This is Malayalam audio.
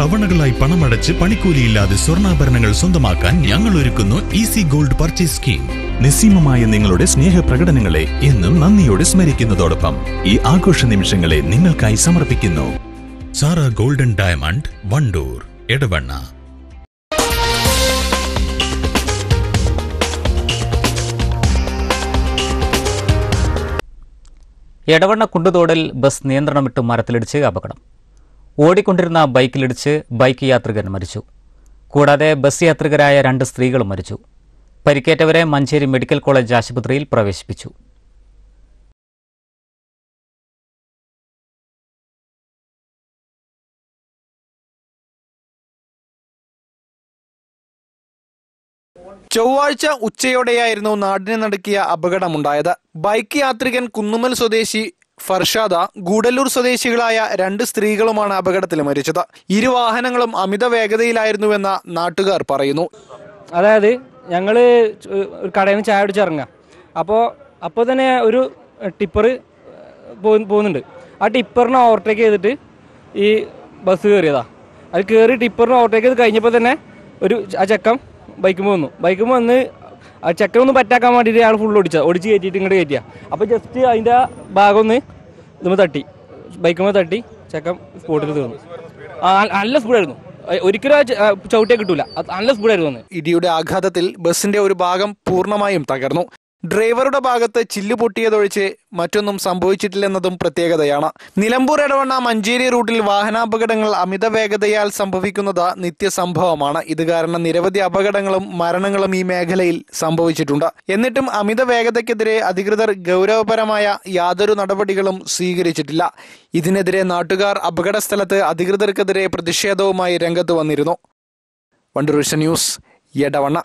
തവണകളായി പണമടച്ച് പണിക്കൂലിയില്ലാതെ സ്വർണാഭരണങ്ങൾ സ്വന്തമാക്കാൻ ഞങ്ങൾ ഒരുക്കുന്നു ഈസി ഗോൾഡ് പർച്ചേസ് സ്കീം നിസ്സീമമായ നിങ്ങളുടെ സ്നേഹപ്രകടനങ്ങളെ എന്നും നന്ദിയോടെ സ്മരിക്കുന്നതോടൊപ്പം ഈ ആഘോഷ നിമിഷങ്ങളെ നിങ്ങൾക്കായി സമർപ്പിക്കുന്നു. Sara golden diamond Wandoor Edavanna. Edavanna കുണ്ടുതോടിൽ ബസ് നിയന്ത്രണം വിട്ട് മരത്തിലിടിച്ച് അപകടം. ഓടിക്കൊണ്ടിരുന്ന ബൈക്കിലിടിച്ച് ബൈക്ക് യാത്രികൻ മരിച്ചു. കൂടാതെ ബസ് യാത്രികരായ രണ്ട് സ്ത്രീകളും മരിച്ചു. പരിക്കേറ്റവരെ മഞ്ചേരി മെഡിക്കൽ കോളേജ് ആശുപത്രിയിൽ പ്രവേശിപ്പിച്ചു. ചൊവ്വാഴ്ച ഉച്ചയോടെയായിരുന്നു നാടിനെ നടുക്കിയ അപകടമുണ്ടായത്. ബൈക്ക് യാത്രികൻ കുന്നുമൽ സ്വദേശി ഫർഷാദ ഗൂഡല്ലൂർ സ്വദേശികളായ രണ്ട് സ്ത്രീകളുമാണ് അപകടത്തിൽ മരിച്ചത്. ഇരു വാഹനങ്ങളും അമിത വേഗതയിലായിരുന്നുവെന്ന് നാട്ടുകാർ പറയുന്നു. അതായത് ഞങ്ങൾ ഒരു കടയിൽ നിന്ന് ചായ ഇറങ്ങുക. അപ്പോൾ അപ്പോൾ തന്നെ ഒരു ടിപ്പർ പോകുന്നുണ്ട് ആ ടിപ്പറിനെ ഓവർടേക്ക് ചെയ്തിട്ട് ഈ ബസ് കയറിയതാ. അത് കയറി ടിപ്പറിനെ ഓവർടേക്ക് ചെയ്ത് കഴിഞ്ഞപ്പോൾ തന്നെ ഒരു ആ ചെക്കം ബൈക്കും വന്നു ബൈക്കും വന്ന് ആ ചെക്കനൊന്ന് പറ്റാക്കാൻ വേണ്ടിയിട്ട് അയാൾ ഫുൾ ഓടിച്ചത്. ഓടിച്ച് കയറ്റിയിട്ട് ഇങ്ങോട്ട് കയറ്റിയ. അപ്പോൾ ജസ്റ്റ് അതിന്റെ ഭാഗം ഒന്ന് ഇതുമ്പോൾ തട്ടി ബൈക്കുമ്പോൾ തട്ടി. ചെക്കൻ സ്പോട്ടിൽ തീർന്നു. നല്ല സ്പീഡായിരുന്നു ഒരിക്കലും ചവിട്ടിയെ കിട്ടൂല. നല്ല സ്പീഡായിരുന്നു ഇടിയുടെ ആഘാതത്തിൽ ബസിന്റെ ഒരു ഭാഗം പൂർണമായും തകർന്നു. ഡ്രൈവറുടെ ഭാഗത്ത് ചില്ല് പൊട്ടിയതൊഴിച്ച് മറ്റൊന്നും സംഭവിച്ചിട്ടില്ലെന്നതും പ്രത്യേകതയാണ്. നിലമ്പൂർ ഇടവണ്ണ മഞ്ചേരി റൂട്ടിൽ വാഹനാപകടങ്ങൾ അമിത വേഗതയാൽ സംഭവിക്കുന്നത് നിത്യസംഭവമാണ്. ഇത് കാരണം നിരവധി അപകടങ്ങളും മരണങ്ങളും ഈ മേഖലയിൽ സംഭവിച്ചിട്ടുണ്ട്. എന്നിട്ടും അമിത വേഗതയ്ക്കെതിരെ അധികൃതർ ഗൗരവപരമായ യാതൊരു നടപടികളും സ്വീകരിച്ചിട്ടില്ല. ഇതിനെതിരെ നാട്ടുകാർ അപകട സ്ഥലത്ത് അധികൃതർക്കെതിരെ പ്രതിഷേധവുമായി രംഗത്ത് വന്നിരുന്നു. വണ്ടൂർ ന്യൂസ് എടവണ്ണ.